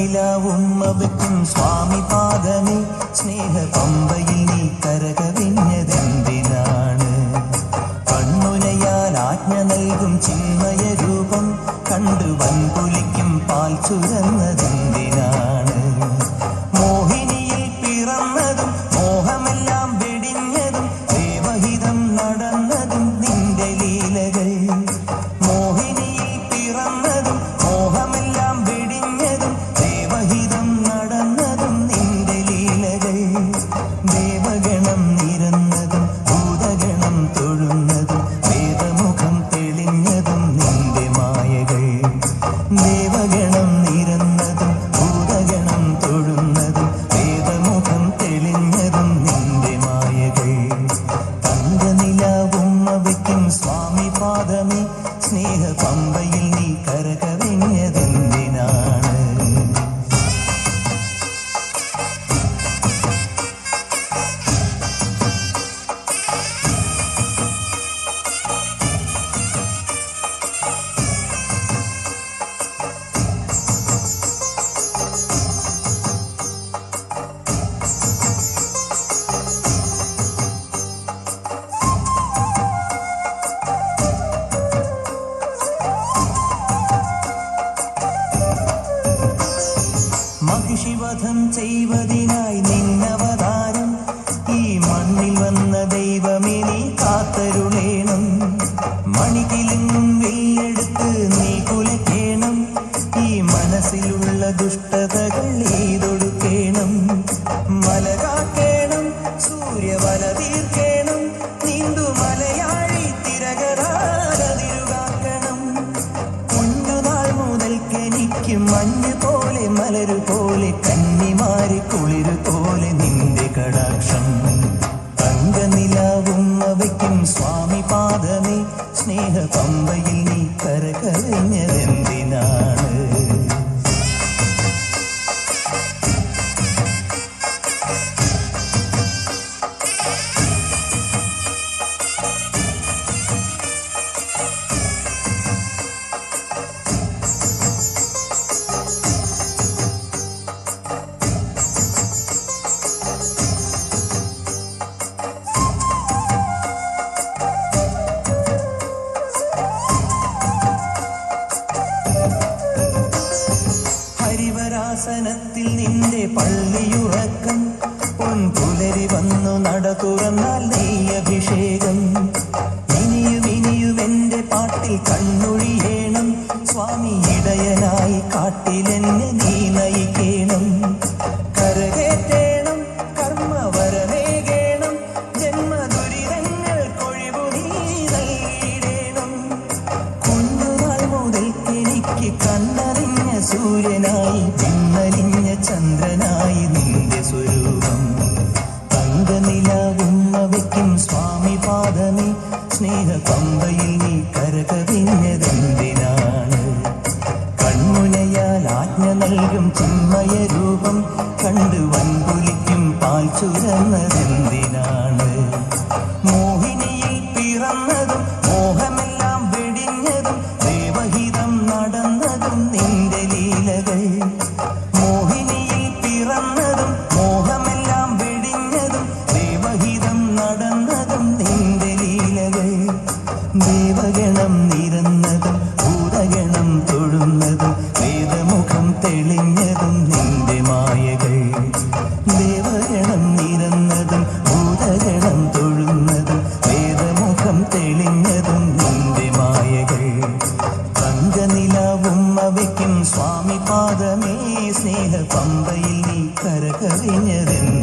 വയ്ക്കും സ്വാമി പാദമേ. സ്നേഹ പമ്പയിൽ നീ കരകവിഞ്ഞതെന്തിനാണ്? കണ്ണുനയാൽ ആജ്ഞ നൽകും ചിന്മയ രൂപം കണ്ടു വൻപുലിക്കും പാൽ ചുരന്നതെന്തിനാണ് ദേവഗണം നിരന്നതും ഭൂതഗണം തൊഴുന്നതും വേദമുഖം തെളിഞ്ഞതും നിന്റെ മായകൾ. അവയ്ക്കും സ്വാമി പാദമേ മഹിഷിവധം ചെയ്വതിനായി നിന്നവതാരം. ഈ മണ്ണിൽ വന്ന ദൈവമേ കാത്തരുളേണം. മണികിലെങ്ങും വെല്ലെടുത്ത് നീ കുലക്കേണം. ഈ മനസ്സിലുള്ള ദുഷ്ടതകൾ ഈതൊടുക്കേണം മലകാക്കേണം സൂര്യവല തീർക്കേണം പോലെ മലരു പോലെ കന്നിമാരി കുളിരു പോലെ നിന്റെ കടാക്ഷം. തങ്കനിലാവും അവയ്ക്കും സ്വാമി പാദമേ സ്നേഹ പമ്പയിൽ നീ കരകരഞ്ഞതെന്തിനാണ് പള്ളിയുറക്കം. പൊൻപുലരി വന്നു നട തുറന്നാൽ നെയ്യഭിഷേകം. ഇനിയും ഇനിയും എന്റെ പാട്ടിൽ കണ്ണൊഴിയേണം സ്വാമി ഇടയനായി കാട്ടിലെന്നെ നീ നയിക്കേണം നിന്റെ സ്വരൂപം. തങ്കനിലാവും അവയ്ക്കും സ്വാമി പാദമേ സ്നേഹ പമ്പയിൽ നീ കരകവിഞ്ഞതെന്തിനാണ്? കൺമുനയാൽ ആജ്ഞ നൽകും ചിന്മയ രൂപം കണ്ടു വേദമുഖം തെളിഞ്ഞതും മായകൾ. സ്വാമി പാദമേ സ്നേഹ പമ്പയിൽ നീ കരകവിഞ്ഞതെന്ന്